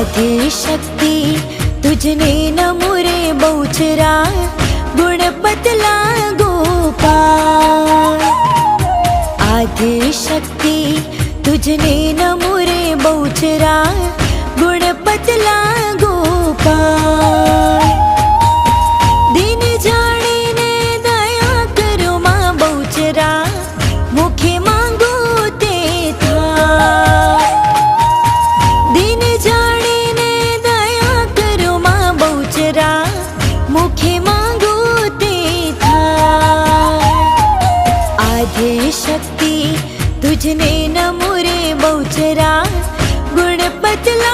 आदिशक्ती तुझने नमुरे बहुचरा गुणपतला गोपाळ शक्ति तुझने नमुरे बहुचरा गुणपतला शक्ती तुझने न मुरे बहुचरा गुणपतला